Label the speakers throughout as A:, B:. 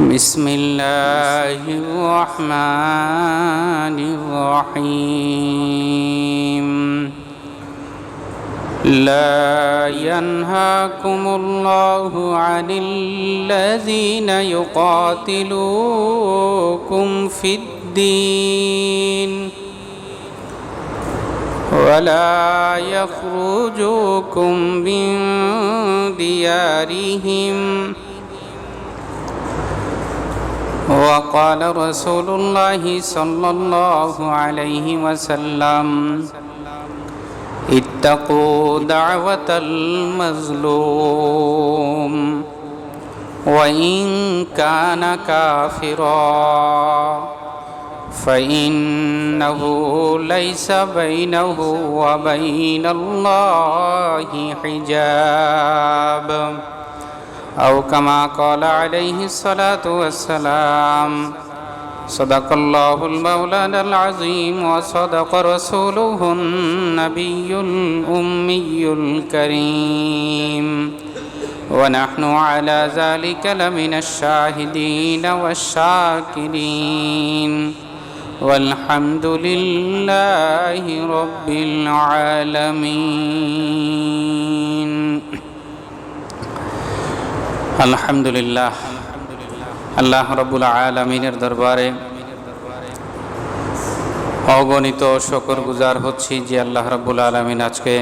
A: بسم الله الرحمن الرحيم. لا ينهاكم الله عن الذين يقاتلوكم في الدين ولا يخرجوكم من ديارهم وقال رسول الله صلى الله عليه وسلم اتقوا دعوة المظلوم وإن كان كافرا فإنه ليس بينه وبين الله حجاب. أو كما قال عليه الصلاة والسلام. صدق الله المولانا العظيم وصدق رسوله النبي الأمي الكريم. ونحن على ذلك لمن الشاهدين والشاكرين. والحمد لله رب العالمين. আলহামদুলিল্লাহ। আল্লাহ রবুল আলমিনের দরবারে অগণিত শকর গুজার হচ্ছি যে আল্লাহ রব্বুল আলমিন আজকে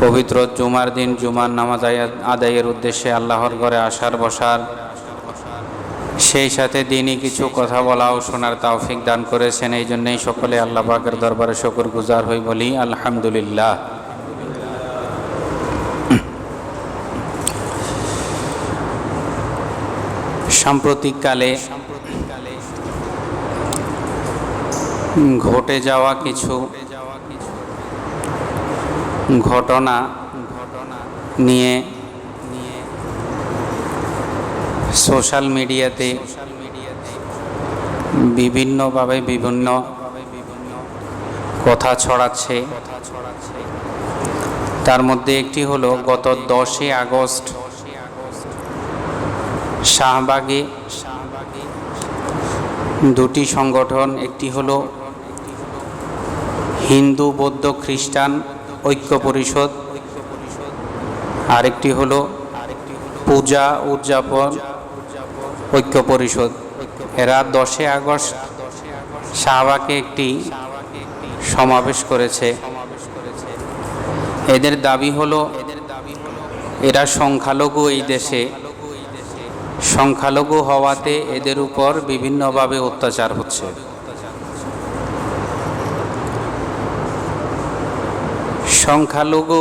A: পবিত্র জুমার দিন, জুমার নামাজ আদায়ের উদ্দেশ্যে আল্লাহর ঘরে আসার বসার। সেই সাথে দিনই কিছু কথা বলা ও শোনার তাওফিক দান করেছেন। এই জন্যই সকলে আল্লাহ পাকের দরবারে শকর গুজার হই বলি, আলহামদুলিল্লাহ। সাম্প্রতিককালে ঘটে যাওয়া কিছু ঘটনা নিয়ে সোশ্যাল মিডিয়াতে বিভিন্নভাবে বিভিন্ন কথা ছড়াচ্ছে। তার মধ্যে একটি হলো, গত দশই আগস্ট শাহবাগে দুটি সংগঠন, একটি হল হিন্দু বৌদ্ধ খ্রিস্টান ঐক্য পরিষদ, আরেকটি হলো পূজা উদযাপন ঐক্য পরিষদ। এরা দশই আগস্ট শাহবাগে একটি সমাবেশ করেছে। এদের দাবি হলো, এরা সংখ্যালঘু এই দেশে সংখ্যালঘু হওয়াতে এদের উপর বিভিন্নভাবে অত্যাচার হচ্ছে। সংখ্যালঘু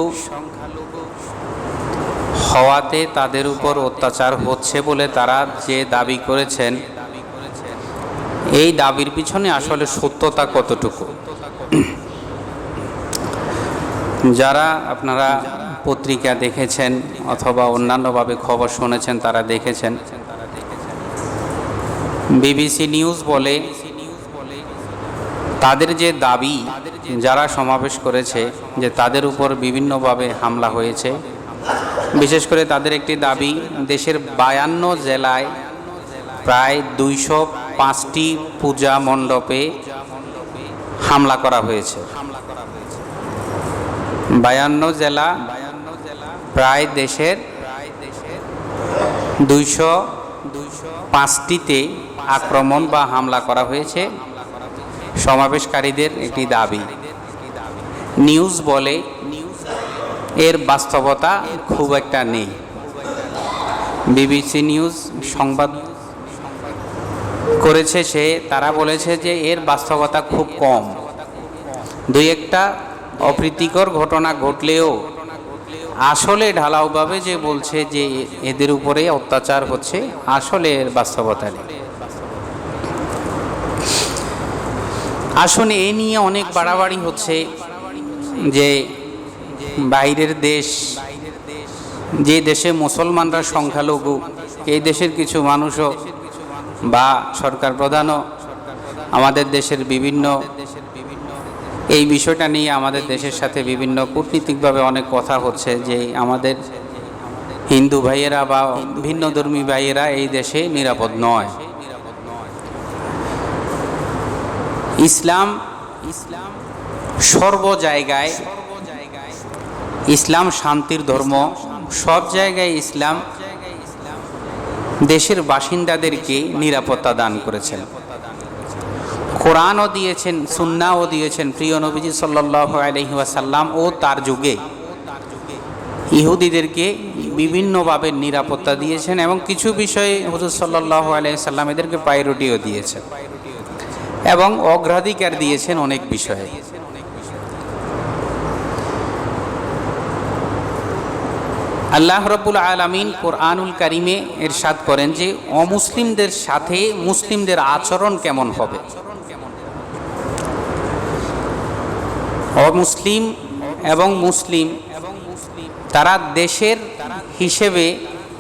A: হওয়াতে তাদের উপর অত্যাচার হচ্ছে বলে তারা যে দাবি করেছেন, এই দাবির পিছনে আসলে সত্যতা কতটুকু? যারা আপনারা পত্রিকা দেখেছেন অথবা অন্যান্যভাবে খবর শুনেছেন, তারা দেখেছেন। বিবিসি নিউজ বলে, তাদের যে দাবি যারা সমাবেশ করেছে, যে তাদের উপর বিভিন্নভাবে হামলা হয়েছে, বিশেষ করে তাদের একটি দাবি, দেশের বায়ান্ন জেলায় প্রায় দুইশো পাঁচটি পূজা মণ্ডপে হামলা করা হয়েছে। বায়ান্ন জেলা প্রায় দেশের দুইশো পাঁচটিতে আক্রমণ বা হামলা করা হয়েছে। সমাবেশকারীদের একটি দাবি। নিউজ বলে, এর বাস্তবতা খুব একটা নেই। বিবিসি নিউজ সংবাদ করেছে সে, তারা বলেছে যে এর বাস্তবতা খুব কম। দুই একটা অপ্রীতিকর ঘটনা ঘটলেও আসলে ঢালাওভাবে যে বলছে যে এদের উপরে অত্যাচার হচ্ছে, আসলে এর বাস্তবতা নেই। আসুন এ নিয়ে অনেক বাড়াবাড়ি হচ্ছে যে বাইরের দেশ, যে দেশে মুসলমানরা সংখ্যালঘু, এই দেশের কিছু মানুষও বা সরকার প্রধানও আমাদের দেশের বিভিন্ন এই বিষয়টা নিয়ে আমাদের দেশের সাথে বিভিন্ন কূটনীতিকভাবে অনেক কথা হচ্ছে যে আমাদের হিন্দু ভাইয়েরা বা ভিন্ন ধর্মী ভাইয়েরা এই দেশে নিরাপদ নয়। ইসলাম ইসলাম সর্ব জায়গায় ইসলাম শান্তির ধর্ম, সব জায়গায় ইসলাম দেশের বাসিন্দাদেরকে নিরাপত্তা দান করেছেন। কোরআনও দিয়েছেন সুন্নাও দিয়েছেন, প্রিয় নবীজি সাল্লাহ আলহি ওয়াসাল্লাম ও তার যুগে। ইহুদিদেরকে বিভিন্নভাবে নিরাপত্তা দিয়েছেন এবং কিছু বিষয়ে হুজুর সাল্লাহ আলহিসাল্লাম এদেরকে পাইরুটিও দিয়েছেন এবং অগ্রাধিকার দিয়েছেন অনেক বিষয়ে। আল্লাহ রব্বুল আলমিন কোরআনুল কারিমে এরশাদ করেন যে, অমুসলিমদের সাথে মুসলিমদের আচরণ কেমন হবে? অমুসলিম এবং মুসলিম, তারা দেশের হিসেবে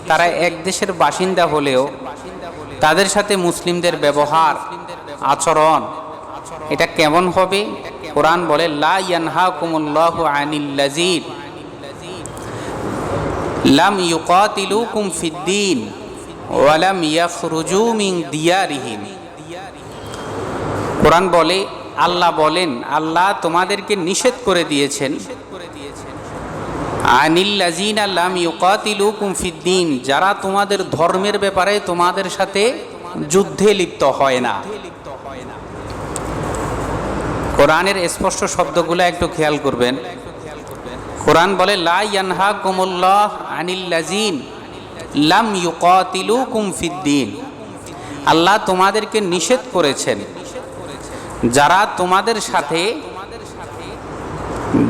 A: তারা এক দেশের বাসিন্দা হলেও তাদের সাথে মুসলিমদের ব্যবহার, আচরণ, এটা কেমন হবে? কোরআন বলে, লা ইয়ানহা আনিল ফিদ্দিন কোরআন বলে আল্লাহ বলেন, আল্লাহ তোমাদেরকে নিষেধ করে দিয়েছেন। আনিল্লাজিন আল্লাম ইউকাতিলুকুম ফিদ্দিন, যারা তোমাদের ধর্মের ব্যাপারে তোমাদের সাথে যুদ্ধে লিপ্ত হয় না। কোরআনের স্পষ্ট শব্দগুলো একটু খেয়াল করবেন। কোরআন বলে, লা ইয়ানহা কুমুল্লাহ আনিল্লাজিন লাম ইউকাতিলুকুম ফিদ্দিন। আল্লাহ তোমাদেরকে নিষেধ করেছেন। যারা তোমাদের সাথে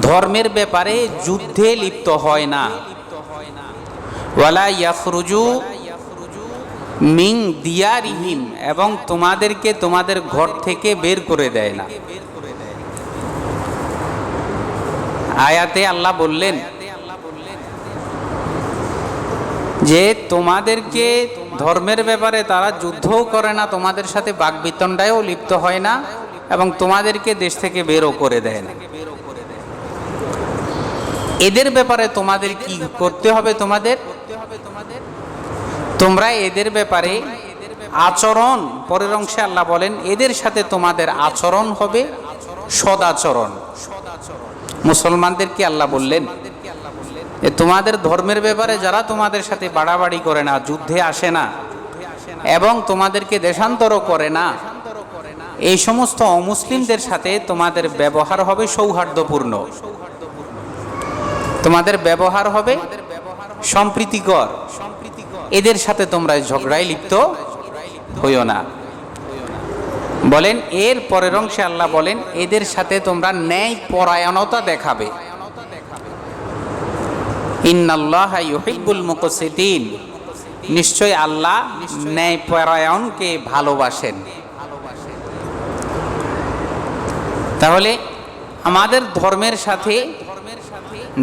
A: ধর্মের ব্যাপারে যুদ্ধে লিপ্ত হয় না। ওয়ালা ইয়াখরুজু মিং দিয়ারিহিম, এবং তোমাদেরকে তোমাদের ঘর থেকে বের করে দেয় না। আয়াতে আল্লাহ বললেন যে, তোমাদেরকে ধর্মের ব্যাপারে তারা যুদ্ধও করে না, তোমাদের সাথে বাগবিতণ্ডায়ও লিপ্ত হয় না। এবং তোমাদেরকে দেশ থেকে বেরও করে দেয় না। এদের ব্যাপারে তোমাদের কি করতে হবে তোমাদের? তোমরা এদের ব্যাপারে আচরণ, পরের অংশে আল্লাহ বলেন, এদের সাথে তোমাদের আচরণ হবে সদাচরণ। মুসলমানদেরকে আল্লাহ বললেন? তোমাদের ধর্মের ব্যাপারে যারা তোমাদের সাথে বাড়াবাড়ি করে না, যুদ্ধে আসে না, এবং তোমাদেরকে দেশান্তরও করে না এই সমস্ত অমুসলিমদের সাথে তোমাদের ব্যবহার হবে সৌহার্দ্যপূর্ণ। তোমাদের ব্যবহার হবে সম্প্রীতিকর। এদের সাথে তোমরা ঝগড়ায় লিপ্ত হইও না। বলেন, এর পরের অংশে আল্লাহ বলেন, এদের সাথে তোমরা ন্যায় পরায়ণতা দেখাবে নিশ্চয় আল্লাহ ন্যায় পরায়ণকে ভালোবাসেন। তাহলে আমাদের ধর্মের সাথে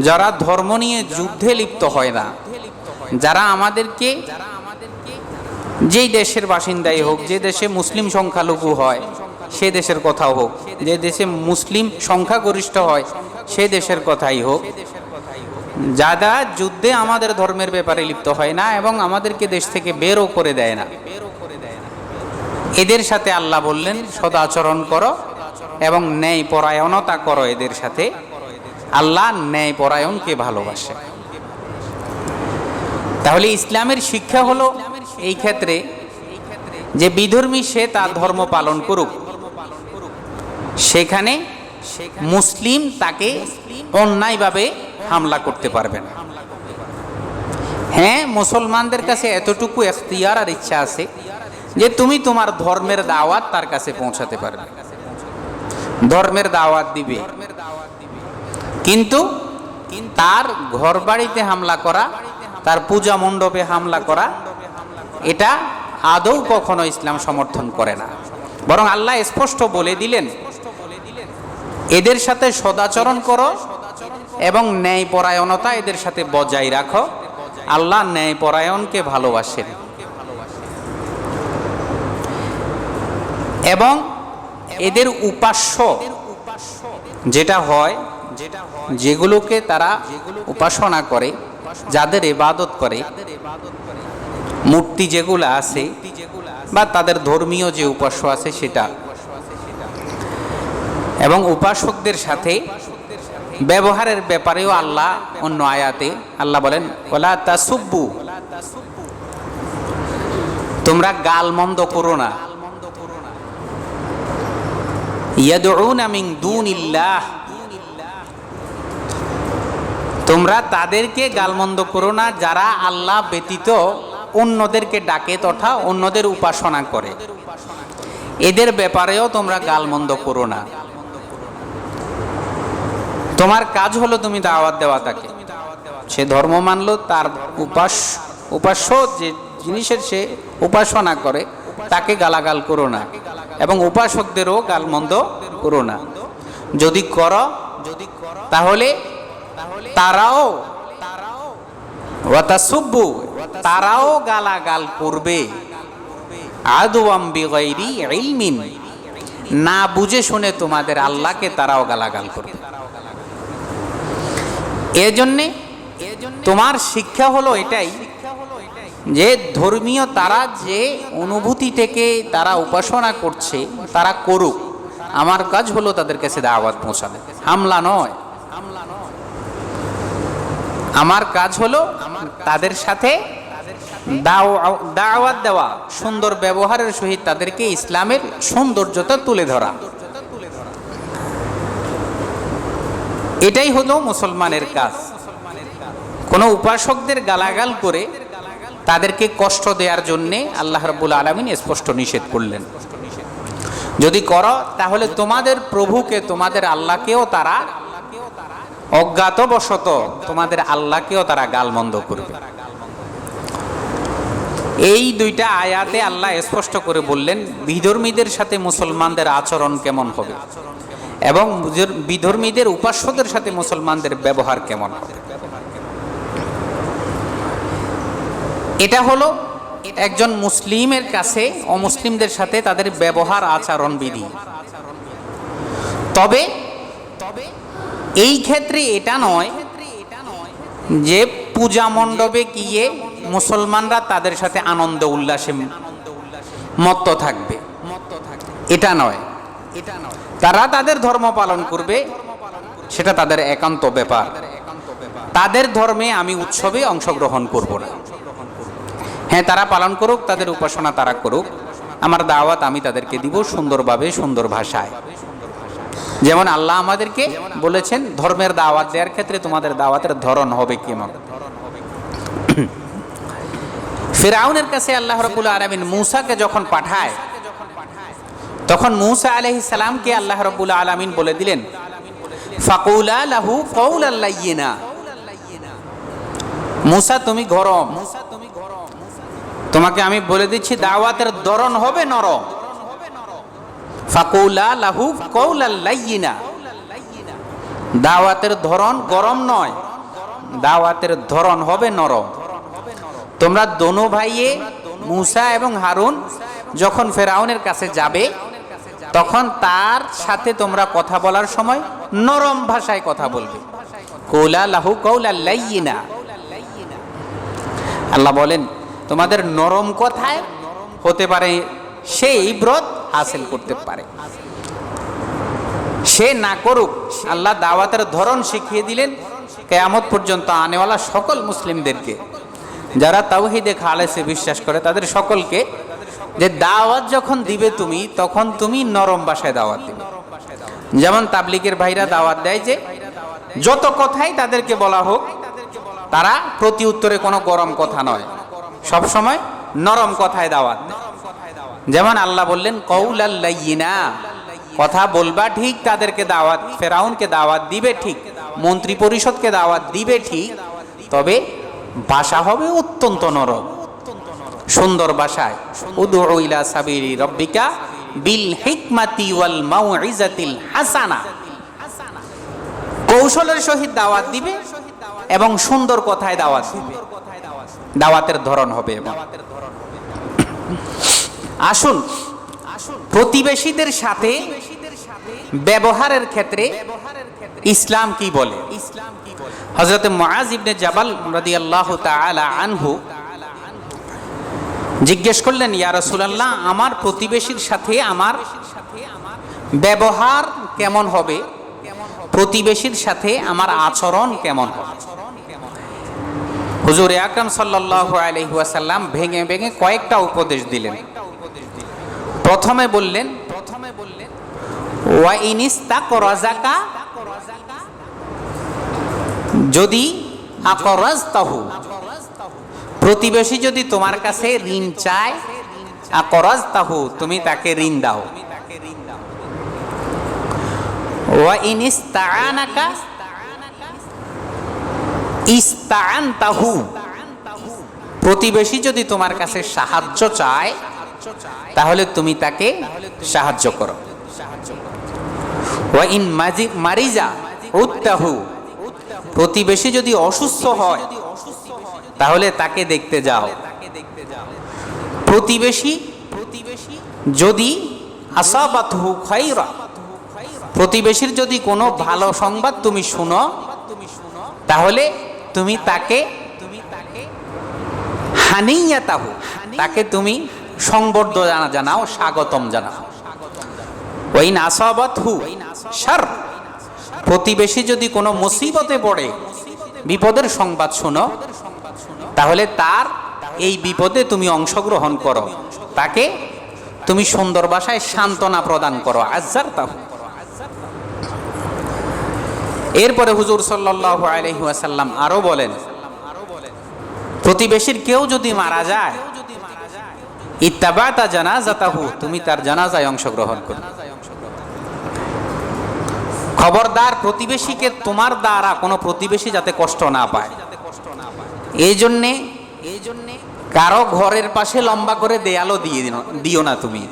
A: যারা ধর্ম নিয়ে যুদ্ধে লিপ্ত হয় না, যারা আমাদেরকে যেই দেশের বাসিন্দাই হোক, যে দেশে মুসলিম সংখ্যালঘু হয়, সে দেশের কথাও হোক, যে দেশে মুসলিম সংখ্যাগরিষ্ঠ হয়, সে দেশের কথাই হোক। যারা যুদ্ধে আমাদের ধর্মের ব্যাপারে লিপ্ত হয় না এবং আমাদেরকে দেশ থেকে বেরও করে দেয় না। এদের সাথে আল্লাহ বললেন, সদাচরণ করো। এবং ন্যায় পরায়ণতা করো এদের সাথে। আল্লাহ ন্যায় পরায়ণকে ভালোবাসে। তাহলে ইসলামের শিক্ষা হলো এই ক্ষেত্রে যে বিধর্মী সে তার ধর্ম পালন করুক। সেখানে মুসলিম তাকে অন্যায়ভাবে হামলা করতে পারবে না। হ্যাঁ মুসলমানদের কাছে এতটুকু এখতিয়ার আর ইচ্ছা আছে যে তুমি তোমার ধর্মের দাওয়াত তার কাছে পৌঁছাতে পারবে। ধর্মের দাওয়াত দিবে। কিন্তু তার ঘর বাড়িতে হামলা করা, তার পূজা মণ্ডপে হামলা করা, এটা আদৌ কখনো ইসলাম সমর্থন করে না। বরং আল্লাহ স্পষ্ট বলে দিলেন, এদের সাথে সদাচরণ করো এবং ন্যায় পরায়ণতা এদের সাথে বজায় রাখো। আল্লাহ ন্যায় পরায়ণকে ভালোবাসেন। এবং এদের উপাস্য যেটা হয়, যেগুলোকে তারা উপাসনা করে, যাদের ইবাদত করে, মূর্তি যেগুলো আছে বা তাদের ধর্মীয় যে উপাস্য আছে সেটা। এবং উপাসকদের সাথে ব্যবহারের ব্যাপারেও আল্লাহ অন্য আয়াতে আল্লাহ বলেন, ওলা তাসুব্বু, তোমরা গাল মন্দ করো না। তোমরা তাদেরকে গালমন্দ করো না, যারা আল্লাহ ব্যতীত অন্যদেরকে ডাকে তথা অন্যদের উপাসনা করে। এদের ব্যাপারেও তোমরা গালমন্দ করো না। তোমার কাজ হলো তুমি দাওয়াত দেওয়া তাকে। সে ধর্ম মানলো, তার উপাস, উপাস্য যে জিনিসের সে উপাসনা করে, তাকে গালাগাল করো না। এবং উপাসকদেরও গালমন্দ করো না। যদি করো তাহলে তারাও ওয়াতাসুব্বু, তারাও গালাগাল করবে। না বুঝে শুনে তোমাদের আল্লাহকে তারাও গালাগাল করবে। এজন্যে তোমার শিক্ষা হলো এটাই যে ধর্মীয় তারা যে অনুভূতি থেকে তারা উপাসনা করছে, তারা করুক। আমার কাজ হলো তাদের কাছে দাওয়াত পৌঁছানো। হামলা নয়। আমার কাজ হলো তাদের সাথে দাও- দাওয়াত দেওয়া, সুন্দর ব্যবহারের সহিত তাদেরকে ইসলামের সৌন্দর্যতা তুলে ধরা। এটাই হলো মুসলমানের কাজ। কোনো উপাসকদের গালাগাল করে তাদেরকে কষ্ট দেওয়ার জন্যে আল্লাহ রব্বুল আলমিন স্পষ্ট নিষেধ করলেন। যদি করো, তাহলে তোমাদের প্রভুকে, তোমাদের আল্লাহকেও তারা অজ্ঞাতবশত তোমাদের আল্লাহকেও তারা গালমন্দ করবে। এই দুইটা আয়াতে আল্লাহ স্পষ্ট করে বললেন, বিধর্মীদের সাথে মুসলমানদের আচরণ কেমন হবে? এবং বিধর্মীদের উপাস্যদের সাথে মুসলমানদের ব্যবহার কেমন হবে? এটা হলো একজন মুসলিমের কাছে, অমুসলিমদের সাথে তাদের ব্যবহার, আচরণ, বিধি। তবে তবে এই ক্ষেত্রে এটা নয় যে পূজা মণ্ডপে গিয়ে মুসলমানরা তাদের সাথে আনন্দ, উল্লাসে মত্ত থাকবে। এটা নয় এটা নয়। তারা তাদের ধর্ম পালন করবে, সেটা তাদের একান্ত ব্যাপার। তাদের ধর্মে আমি উৎসবে অংশগ্রহণ করব না। হ্যাঁ তারা পালন করুক, তাদের উপাসনা তারা করুক। আমার দাওয়াত আমি তাদেরকে দিব সুন্দরভাবে, সুন্দর ভাষায়। যেমন আল্লাহ আমাদেরকে বলেছেন, ধর্মের দাওয়াত দেওয়ার ক্ষেত্রে তোমাদের দাওয়াতের ধরন হবে কেমন? ফেরাউনের কাছে আল্লাহ রবুল আলমিন মূসাকে যখন পাঠায়, তখন মূসা আলহি সালামকে আল্লাহ রবুল আলমিন বলে দিলেন, ফাকুলা লাহু কৌল আল্লাহ মূসা, তুমি গরম। তোমাকে আমি বলে দিচ্ছি, দাওয়াতের ধরন হবে নরম। ফাকুলা লাহু কৌল আল্লাহ দাওয়াতের ধরন গরম নয়, দাওয়াতের ধরন হবে নরম। তোমরা দোনো ভাইয়ে, মুসা এবং হারুন, যখন ফেরাউনের কাছে যাবে, তখন তার সাথে তোমরা কথা বলার সময় নরম ভাষায় কথা বলবে। কৌলা লাহু কৌলা লাইয়িনা। আল্লাহ বলেন তোমাদের নরম কথায় হতে পারে, সেই ব্রত হাসিল করতে পারে। সে না করুক, আল্লাহ দাওয়াতের ধরন শিখিয়ে দিলেন, কেয়ামত পর্যন্ত আনেওয়ালা সকল মুসলিমদেরকে। যারা তাওহিদে খালেসে বিশ্বাস করে, তাদের সকলকে যে দাওয়াত যখন দিবে তুমি, তখন তুমি নরম ভাষায় দাওয়াত দিবে। যেমন তাবলিকের ভাইরা দাওয়াত দেয় যে, যত কথাই তাদেরকে বলা হোক, তারা প্রতি উত্তরে কোনো গরম কথা নয়। সব সময় নরম কথায় দাওয়াত যেমন আল্লাহ বললেন কৌল আল্লাইনা কথা বলবা ঠিক, তাদেরকে দাওয়াত, ফেরাউনকে দাওয়াত দিবে ঠিক, মন্ত্রী পরিষদকে দাওয়াত দিবে ঠিক, তবে ভাষা হবে অত্যন্ত নরম। সুন্দর ভাষায় উদু ইলা সাবিরি রব্বিকা বিল হিকমাতি ওয়াল মাউইজাতিল হাসানা।
B: কৌশলের সহিত দাওয়াত দিবে এবং সুন্দর কথায় দাওয়াত দিবে। দাওয়াতের ধরন হবে আসুন, প্রতিবেশীদের সাথে ব্যবহারের ক্ষেত্রে ইসলাম কি বলে? ইবনে জাবাল আনহু জিজ্ঞেস করলেন, ইয়া রাসূলুল্লাহ, আমার প্রতিবেশীর সাথে আমার ব্যবহার কেমন হবে? প্রতিবেশীর সাথে আমার আচরণ কেমন হবে? হুজুর আকরাম সাল্লাল্লাহু আলাইহি ওয়াসাল্লাম ভেঙে ভেঙে কয়েকটা উপদেশ দিলেন। প্রথমে বললেন প্রথমে বললেন ওয়া ইনিস্তাক রাজাকা যদি আকরাজতাহু, প্রতিবেশী যদি তোমার কাছে ঋণ চায়, আকরাজতাহু, তুমি তাকে ঋণ দাও। ওয়া ইনিস্তাআনাকা ইস্তাআনতাহু প্রতিবেশী যদি তোমার কাছে সাহায্য চায়, তাহলে তুমি তাকে সাহায্য করো। ইন মারিজা উত্তাহু। প্রতিবেশী যদি অসুস্থ হয়, তাহলে তাকে দেখতে যাও। প্রতিবেশী প্রতিবেশী যদি আসাবাতহু খাইরা প্রতিবেশীর যদি কোনো ভালো সংবাদ তুমি শুনো, তাহলে তুমি তাকে তুমি তাকে হানিয়াতাহু, তাকে তুমি সংবর্ধনা জানাও, স্বাগতম জানাও। ওই নাসাবাত হু সার প্রতিবেশী যদি কোনো মুসিবতে পড়ে, বিপদের সংবাদ শোনো, তাহলে তার এই বিপদে তুমি অংশগ্রহণ করো, তাকে তুমি সুন্দর ভাষায় সান্ত্বনা প্রদান করো আজ্জার তাহু এরপরে হুজুর সাল্লাল্লাহু আলাইহি ওয়াসাল্লাম আরও বলেন, প্রতিবেশীর কেউ যদি মারা যায়, ইত্তাবাতা জানাজাতাহু, তুমি তার জানাজায় অংশগ্রহণ করো। খবরদার প্রতিবেশীকে তোমার দ্বারা কোনো প্রতিবেশী যাতে কষ্ট না পায়। এই জন্যে এই জন্যে কারও ঘরের পাশে লম্বা করে দেয়ালও দিয়ে দিও না তুমি,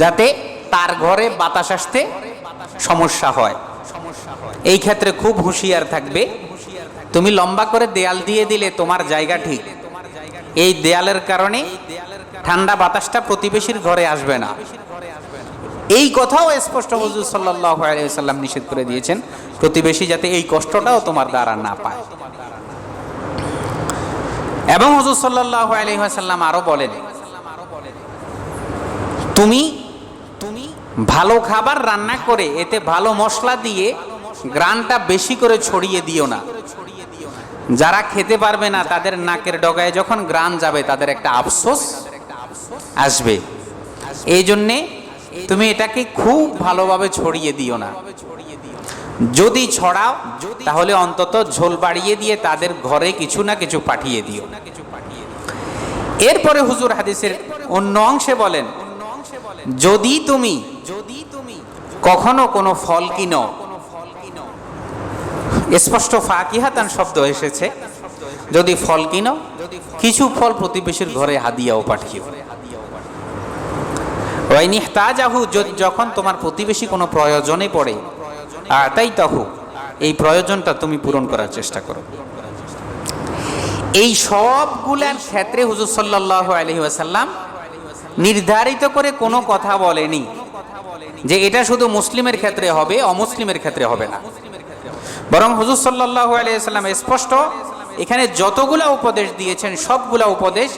B: যাতে তার ঘরে বাতাস আসতে সমস্যা হয়। এই ক্ষেত্রে খুব হুঁশিয়ার থাকবে। তুমি লম্বা করে দেয়াল দিয়ে দিলে তোমার জায়গা ঠিক। এই দেয়ালের কারণে ঠান্ডা বাতাসটা প্রতিবেশীর ঘরে আসবে না। এই কথাও স্পষ্ট হুজুর সাল্লাহ নিষেধ করে দিয়েছেন। প্রতিবেশী যাতে এই কষ্টটাও তোমার দ্বারা না পায়। এবং হুজুর সাল্লাহ আলহিহাসাল্লাম আরও বলেন তুমি তুমি ভালো খাবার রান্না করে এতে ভালো মশলা দিয়ে গ্রানটা বেশি করে ছড়িয়ে দিও না। যারা খেতে পারবে না, তাদের নাকের ডগায় যখন গ্রান যাবে, তাদের একটা আফসোস আসবে। এই জন্যে তুমি এটাকে খুব ভালোভাবে ছড়িয়ে দিও না। যদি ছড়াও, তাহলে অন্তত ঝোল বাড়িয়ে দিয়ে তাদের ঘরে কিছু না কিছু পাঠিয়ে দিও। এরপরে হুজুর হাদিসের অন্য অংশে বলেন যদি তুমি যদি তুমি কখনো কোনো ফল কিনো স্পষ্ট ফাকিহাতান শব্দ এসেছে। যদি ফল কিনো, কিছু ফল প্রতিবেশীর ঘরে হাদিয়াও পাঠিও। তাজাহু যখন তোমার প্রতিবেশী কোনো প্রয়োজনে পড়ে তাই তাহু এই প্রয়োজনটা তুমি পূরণ করার চেষ্টা করো। এই সবগুলার ক্ষেত্রে হুজুর সাল্লাহ আলহি আসাল্লাম নির্ধারিত করে কোনো কথা বলেনি যে এটা শুধু মুসলিমের ক্ষেত্রে হবে, অমুসলিমের ক্ষেত্রে হবে না। বরং হুজুর সাল্লাহ আলিয়াল্লাম স্পষ্ট, এখানে যতগুলা উপদেশ দিয়েছেন, সবগুলা উপদেশ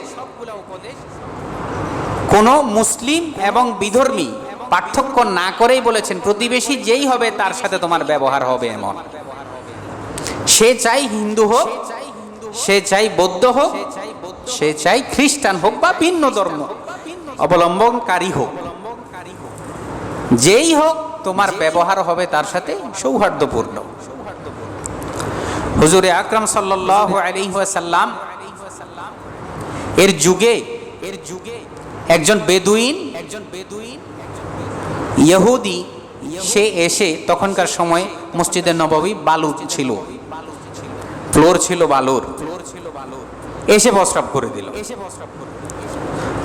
B: কোনো মুসলিম এবং বিধর্মী পার্থক্য না করেই বলেছেন, প্রতিবেশী যেই হবে তার সাথে তোমার ব্যবহার হবে এমন। সে চাই হিন্দু হোক, সে চাই বৌদ্ধ হোক, সে চাই খ্রিস্টান হোক বা ভিন্ন ধর্ম, অবলম্বনকারী হোক। যেই হোক, তোমার ব্যবহার হবে তার সাথে সৌহার্দ্যপূর্ণ। হুজুরে আকরাম সাল্লাহ আলিহাসাল্লাম এর যুগে এর যুগে একজন বেদুইন একজন বেদুইন ইহুদি, সে এসে তখনকার সময় মসজিদের নবাবী বালু ছিল। ফ্লোর ছিল বালুর। ফ্লোর ছিল বালুর এসে প্রস্রাব করে দিল। এসে প্রস্রাব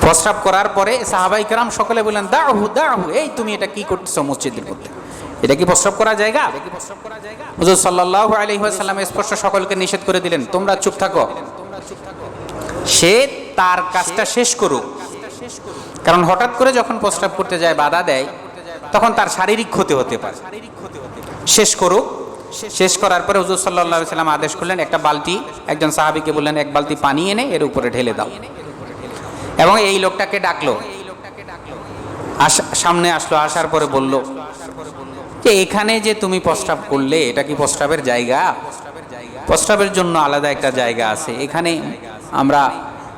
B: প্রস্রাব করার পরে সাহাবাই কারাম সকলে বললেন দাহু দাহু এই তুমি এটা কি করতেছো মসজিদের মধ্যে? এটা কি প্রস্রাব করা জায়গা? হুজুর সাল্লাহ আলহিহাসাল্লাম স্পষ্ট সকলকে নিষেধ করে দিলেন, তোমরা চুপ থাকো। সে তার কাজটা শেষ করুক। কারণ হঠাৎ করে যখন প্রস্রাব করতে যায়, বাধা দেয়, তখন তার শারীরিক ক্ষতি হতে পারে। শেষ করুক। শেষ করার পরে হুজুর সাল্লাহ সাল্লাম আদেশ করলেন, একটা বালতি, একজন সাহাবিকে বললেন, এক বালতি পানি এনে এর উপরে ঢেলে দাও। এবং এই লোকটাকে ডাকলো। সামনে আসলো, আসার পরে বলল যে এখানে যে তুমি প্রস্তাব করলে, এটা কি প্রস্তাবের জায়গা? প্রস্তাবের জন্য আলাদা একটা জায়গা আছে। এখানে আমরা,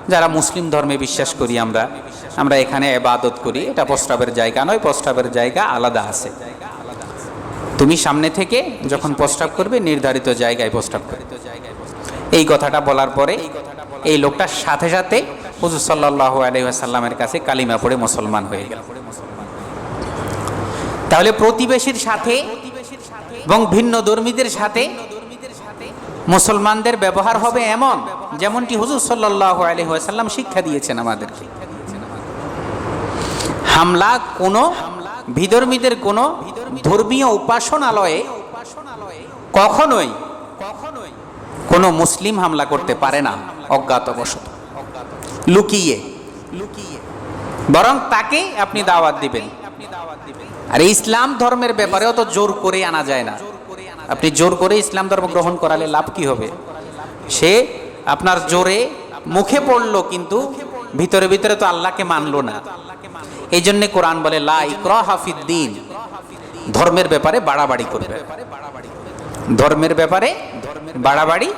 B: যারা মুসলিম ধর্মে বিশ্বাস করি আমরা আমরা এখানে এবাদত করি। এটা প্রস্রাবের জায়গা নয় প্রস্তাবের জায়গা আলাদা আছে। তুমি সামনে থেকে যখন প্রস্তাব করবে, নির্ধারিত জায়গায় প্রস্তাব করবে। এই কথাটা বলার পরে এই লোকটার সাথে সাথে হুজুর সাল্লাহ আলহিহাসাল্লামের কাছে কালিমা পড়ে মুসলমান হয়ে গেল। তাহলে প্রতিবেশীর সাথে এবং ভিন্ন ধর্মীদের সাথে মুসলমানদের ব্যবহার হবে এমন, যেমনটি হুজুর সাল্লাহ আলহিহাসাল্লাম শিক্ষা দিয়েছেন আমাদেরকে। হামলা কোনো বিধর্মীদের কোনো ধর্মীয় উপাসনালয়ে কখনোই কখনোই কোনো মুসলিম হামলা করতে পারে না, অজ্ঞাতবশত। লুকিয়ে লুকিয়ে। বরং তাকে আপনি দাওয়াত দিবেন। আর ইসলাম ধর্মের ব্যাপারেও তো জোর করে আনা যায় না। আপনি জোর করে ইসলাম ধর্ম গ্রহণ করালে লাভ কি হবে? সে আপনার জোরে মুখে পড়ল কিন্তু ভিতরে ভিতরে তো আল্লাহকে মানলো না। এই জন্যে কোরআন বলে, লা ইকরা হাফিদ্দিন ধর্মের ব্যাপারে বাড়াবাড়ি করবে। ধর্মের ব্যাপারে বাড়াবাড়ি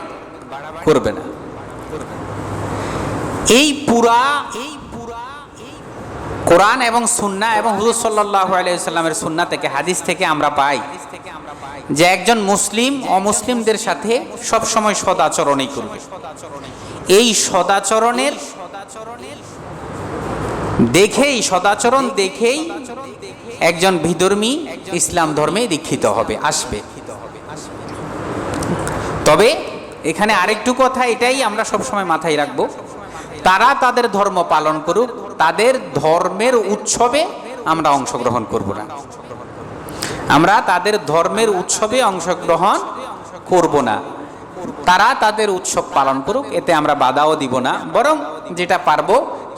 B: করবে না। এই পুরা এই কোরআন এবং সুন্না এবং হুজুর সাল্লাহ আলাইসাল্লামের সুন্না থেকে, হাদিস থেকে আমরা পাই যে একজন মুসলিম অমুসলিমদের সাথে সব সময় সদাচরণই করবে। এই সদাচরণের দেখেই, সদাচরণ দেখেই একজন বিধর্মী ইসলাম ধর্মে দীক্ষিত হবে, আসবে। তবে এখানে আরেকটু কথা, এটাই আমরা সবসময় মাথায় রাখব। তারা তাদের ধর্ম পালন করুক, তাদের ধর্মের উৎসবে আমরা অংশগ্রহণ করব না। আমরা তাদের ধর্মের উৎসবে অংশগ্রহণ করব না। তারা তাদের উৎসব পালন করুক, এতে আমরা বাধাও দিব না। বরং যেটা পারব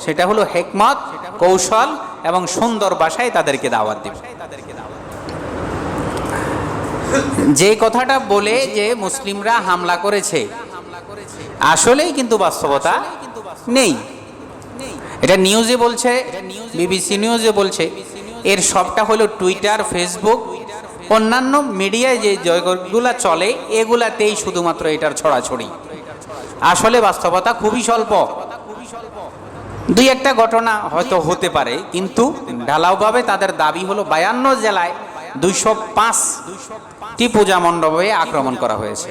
B: সেটা হলো হেকমত, কৌশল এবং সুন্দর ভাষায় তাদেরকে দাওয়াত দিব। যে কথাটা বলে যে মুসলিমরা হামলা করেছে, আসলেই কিন্তু বাস্তবতা নেই। এটা নিউজে বলছে বিবিসি নিউজে বলছে। এর সবটা হলো টুইটার ফেসবুক অন্যান্য মিডিয়ায় যে জয়গুলা চলে, এগুলাতেই শুধুমাত্র এটার ছড়াছড়ি। আসলে বাস্তবতা খুবই স্বল্প। দুই একটা ঘটনা হয়তো হতে পারে, কিন্তু ঢালাওভাবে তাদের দাবি হলো বায়ান্ন জেলায় দুইশো পাঁচটি পূজা মণ্ডপে আক্রমণ করা হয়েছে।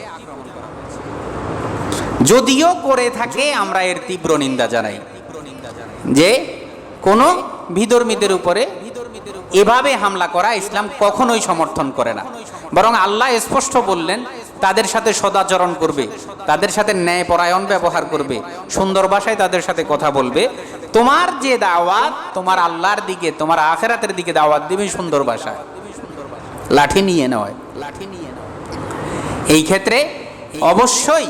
B: যদিও করে থাকে, আমরা এর তীব্র নিন্দা জানাই। যে কোন বিধর্মীদের উপরে এভাবে হামলা করা ইসলাম কখনোই সমর্থন করে না। বরং আল্লাহ স্পষ্ট বললেন, তাদের সাথে সদাচরণ করবে, তাদের সাথে ন্যায়পরায়ণ ব্যবহার করবে, সুন্দর ভাষায় তাদের সাথে কথা বলবে। তোমার যে দাওয়াত, তোমার আল্লাহর দিকে, তোমার আখেরাতের দিকে দাওয়াত দিবে সুন্দর ভাষায়। লাঠি নিয়ে নয়। লাঠি নিয়ে নয় এই ক্ষেত্রে অবশ্যই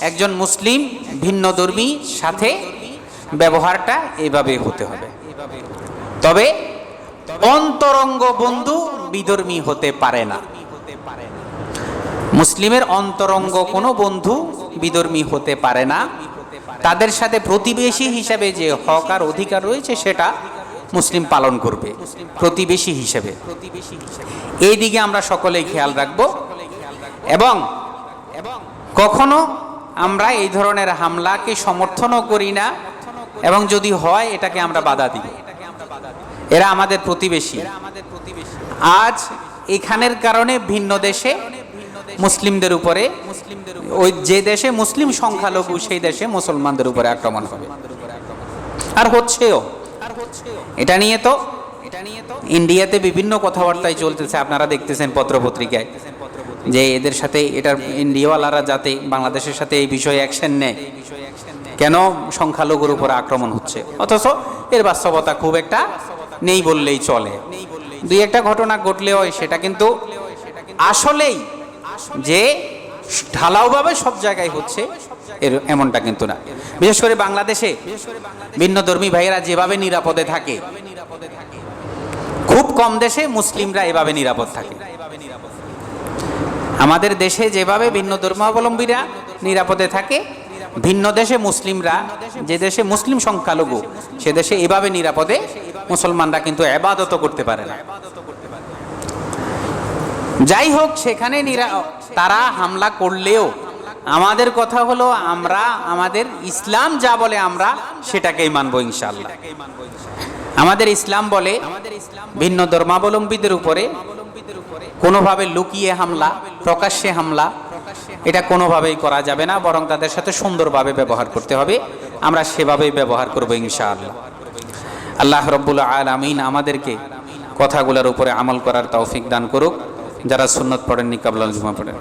B: একজন মুসলিম ভিন্ন ধর্মীর সাথে ব্যবহারটা এভাবে হতে হবে। তবে অন্তরঙ্গ বন্ধু বিধর্মী হতে পারে না। মুসলিমের অন্তরঙ্গ কোনো বন্ধু বিধর্মী হতে পারে না। তাদের সাথে প্রতিবেশী হিসাবে যে হক আর অধিকার রয়েছে সেটা মুসলিম পালন করবে। প্রতিবেশী হিসেবে। এই দিকে আমরা সকলেই খেয়াল রাখব এবং কখনো আমরা এই ধরনের হামলাকে সমর্থনও করি না এবং যদি হয় এটাকে আমরা বাধা দিই। এরা আমাদের প্রতিবেশী। আজ এখানের কারণে ভিন্ন দেশে মুসলিমদের উপরে ওই যে দেশে মুসলিম সংখ্যালঘু সেই দেশে মুসলমানদের উপরে আক্রমণ হবে। আর হচ্ছেও। এটা নিয়ে তো এটা নিয়ে তো ইন্ডিয়াতে বিভিন্ন কথাবার্তায় চলতেছে আপনারা দেখতেছেন পত্রপত্রিকায়। যে এদের সাথে এটার ইন্ডিয়াওয়ালারা যাতে বাংলাদেশের সাথে এই বিষয়ে অ্যাকশন নেয়। কেন সংখ্যালঘুর উপর আক্রমণ হচ্ছে? অথচ এর বাস্তবতা খুব একটা নেই বললেই চলে। দুই একটা ঘটনা ঘটলেও সেটা কিন্তু আসলেই যে ঢালাওভাবে সব জায়গায় হচ্ছে, এর এমনটা কিন্তু না। বিশেষ করে বাংলাদেশে ভিন্ন ধর্মী ভাইয়েরা যেভাবে নিরাপদে থাকে, খুব কম দেশে মুসলিমরা এভাবে নিরাপদ থাকে। আমাদের দেশে যেভাবে ভিন্ন ধর্মাবলম্বীরা নিরাপদে থাকে, ভিন্ন দেশে মুসলিমরা, যে দেশে মুসলিম সংখ্যালঘু, সে দেশে এভাবে নিরাপদে মুসলমানরা কিন্তু এবাদত করতে পারে না। যাই হোক, সেখানে তারা হামলা করলেও আমাদের কথা হলো আমরা, আমাদের ইসলাম যা বলে আমরা সেটাকেই মানবো ইনশাল্লাহ আমাদের ইসলাম বলে ভিন্ন ধর্মাবলম্বীদের উপরে কোনোভাবে লুকিয়ে হামলা, প্রকাশ্যে হামলা, এটা কোনোভাবেই করা যাবে না, বরং তাদের সাথে সুন্দরভাবে ব্যবহার করতে হবে। আমরা সেভাবেই ব্যবহার করব ইনশাআল্লাহ। আল্লাহ রব্বুল আলমিন আমাদেরকে কথাগুলোর উপরে আমল করার তৌফিক দান করুক, যারা সুন্নত পড়েননি কাবলাল জুমা পড়েন